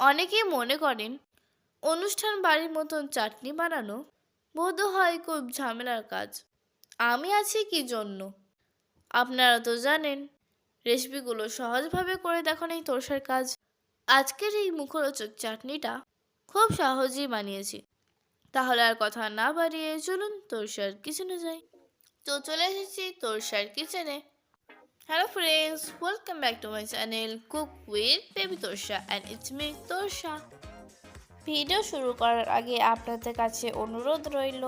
অনেকেই মনে করেন, অনুষ্ঠান বাড়ির মতন চাটনি বানানো বোধ হয় খুব ঝামেলার কাজ। আমি আছি কি জন্য? আপনারা তো জানেন, রেসিপিগুলো সহজভাবে করে দেখান এই তোরসার কাজ। আজকের এই মুখরোচক চাটনিটা খুব সহজেই বানিয়েছি। তাহলে আর কথা না বাড়িয়ে চলুন তোরসার কিচেনে যাই। তো চলে এসেছি তোরসার কিচেনে। Hello friends welcome back to my channel cook with baby Torsa and it's me Torsa video শুরু করার আগে আপনাদের কাছে অনুরোধ রইল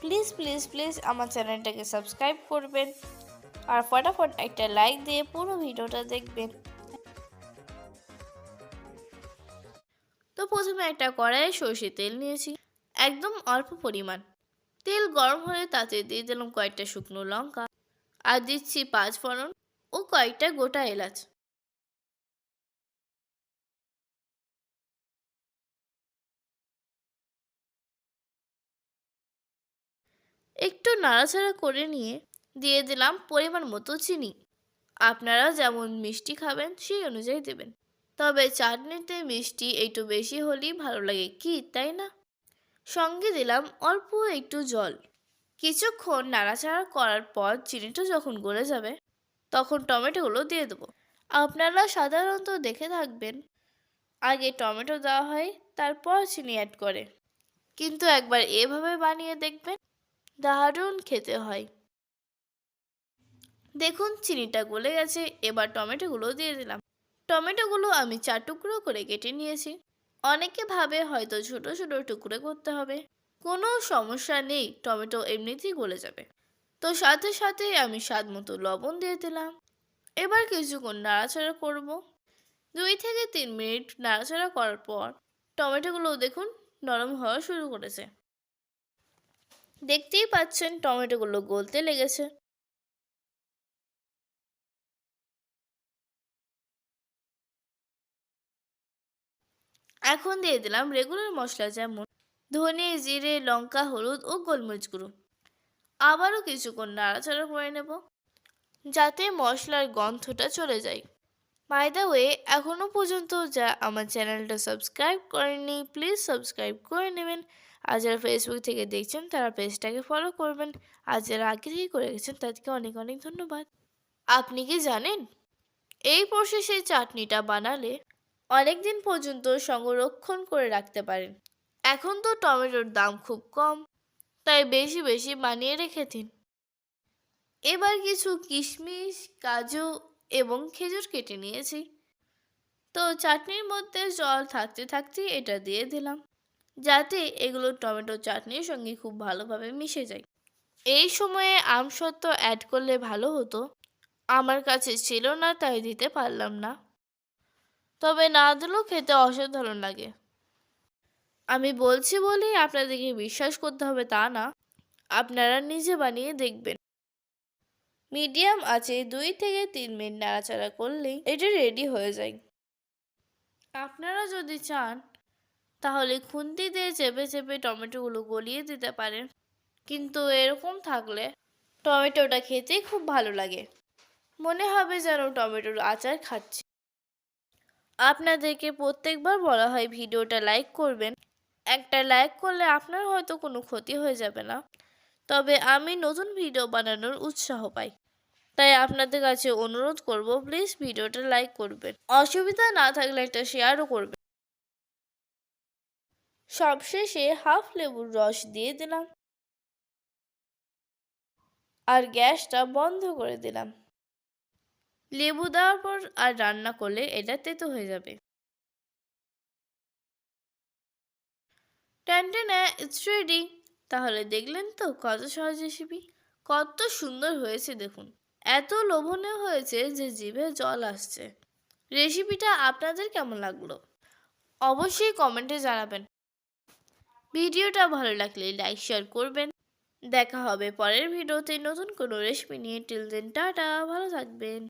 প্লিজ প্লিজ প্লিজ আমার চ্যানেলটাকে সাবস্ক্রাইব করবেন আর ফটাফট একটা লাইক দিয়ে পুরো ভিডিওটা দেখবেন। তো প্রথমে একটা কড়াইয়ে সর্ষে তেল নিয়েছি, একদম অল্প পরিমাণ। তেল গরম হলে তাতে দিয়ে দিলাম কয়েকটা শুকনো লঙ্কা, আর দিচ্ছি পাঁচ ফোড়ন ও কয়েকটা গোটা এলাচ। একটু নাড়াচাড়া করে নিয়ে দিয়ে দিলাম পরিমাণ মতো চিনি। আপনারা যেমন মিষ্টি খাবেন, সেই অনুযায়ী দেবেন। তবে চাটনিতে মিষ্টি একটু বেশি হলেই ভালো লাগে, কি তাই না? সঙ্গে দিলাম অল্প একটু জল। কিছুক্ষণ নাড়াচাড়া করার পর চিনিটা যখন গলে যাবে তখন টমেটোগুলো দিয়ে দেবো। আপনারা সাধারণত দেখে থাকবেন, আগে টমেটো দেওয়া হয়, তারপর চিনি অ্যাড করে। কিন্তু একবার এভাবে বানিয়ে দেখবেন, দারুণ খেতে হয়। দেখুন, চিনিটা গলে গেছে, এবার টমেটোগুলো দিয়ে দিলাম। টমেটোগুলো আমি চার টুকরো করে কেটে নিয়েছি। অনেকে ভাবে হয়তো ছোট ছোট টুকরো করতে হবে। কোনো সমস্যা নেই, টমেটো এমনিতেই গলে যাবে। তো সাথে সাথে আমি স্বাদ মতো লবণ দিয়ে দিলাম। এবার কিছুক্ষণ নাড়াচাড়া করব। দুই থেকে তিন মিনিট নাড়াচাড়া করার পর টমেটোগুলো দেখুন নরম হওয়া শুরু করেছে। দেখতেই পাচ্ছেন টমেটোগুলো গলতে লেগেছে। এখন দিয়ে দিলাম রেগুলার মশলা যেমন ধনে, জিরে, লঙ্কা, হলুদ ও গোলমরিচ গুঁড়ো। আবারও কিছুক্ষণ নাড়াচাড়া করে নেব, যাতে মশলার গন্ধটা চলে যায়। বাই দ্য ওয়ে এখনও পর্যন্ত যা আমার চ্যানেলটা সাবস্ক্রাইব করেননি প্লিজ সাবস্ক্রাইব করে নেবেন। আর যারা ফেসবুক থেকে দেখছেন, তারা পেজটাকে ফলো করবেন। আর যারা আগে থেকে করে গেছেন, তাদেরকে অনেক অনেক ধন্যবাদ। আপনি কি জানেন, এই প্রসেসে চাটনিটা বানালে অনেক দিন পর্যন্ত সংরক্ষণ করে রাখতে পারেন। এখন তো টমেটোর দাম খুব কম। তাই বেশি বেশি বানিয়ে রেখে দিন এবার কিছু কিশমিশ, কাজু এবং খেজুর কেটে নিয়েছি। তো চাটনির মধ্যে জল থাকতে থাকতে এটা দিয়ে দিলাম, যাতে এগুলো টমেটো চাটনির সঙ্গে খুব ভালোভাবে মিশে যায়। এই সময়ে আমসত্ত্ব অ্যাড করলে ভালো হতো। আমার কাছে ছিল না, তাই দিতে পারলাম না। তবে না দিলেও খেতে অসাধারণ লাগে। আমি বলছি বলেই আপনাদেরকে বিশ্বাস করতে হবে তা না। আপনারা নিজে বানিয়ে দেখবেন। মিডিয়াম আছে দুই থেকে তিন মিনিট নাড়াচাড়া করলেই এটা রেডি হয়ে যায়। আপনারা যদি চান, তাহলে খুন্তি দিয়ে চেপে চেপে টমেটোগুলো গলিয়ে দিতে পারেন। কিন্তু এরকম থাকলে টমেটোটা খেতেই খুব ভালো লাগে। মনে হবে যেন টমেটোর আচার খাচ্ছি। আপনাদেরকে প্রত্যেকবার বলা হয় ভিডিওটা লাইক করবেন। একটা লাইক করলে আপনার হয়তো কোনো ক্ষতি হয়ে যাবে না। তবে আমি নতুন ভিডিও বানানোর উৎসাহ পাই। তাই আপনাদের কাছে অনুরোধ করব প্লিজ ভিডিওটা লাইক করবেন। অসুবিধা না থাকলে একটা শেয়ারও করবেন। সবশেষে হাফ লেবুর রস দিয়ে দিলাম। আর গ্যাসটা বন্ধ করে দিলাম। লেবু দেওয়ার পর আর রান্না করলে এটা তেতো হয়ে যাবে। ট্যান্টেনা ইটস রেডি তাহলে দেখলেন তো কত সহজ রেসিপি কত সুন্দর হয়েছে দেখুন। এত লোভনীয় হয়েছে যে জিভে জল আসছে। রেসিপিটা আপনাদের কেমন লাগল? অবশ্যই কমেন্টে জানাবেন। ভিডিওটা ভালো লাগলে লাইক শেয়ার করবেন। দেখা হবে পরের ভিডিওতে নতুন কোনো রেসিপি নিয়ে। টিল দেন টাটা, ভালো থাকবেন।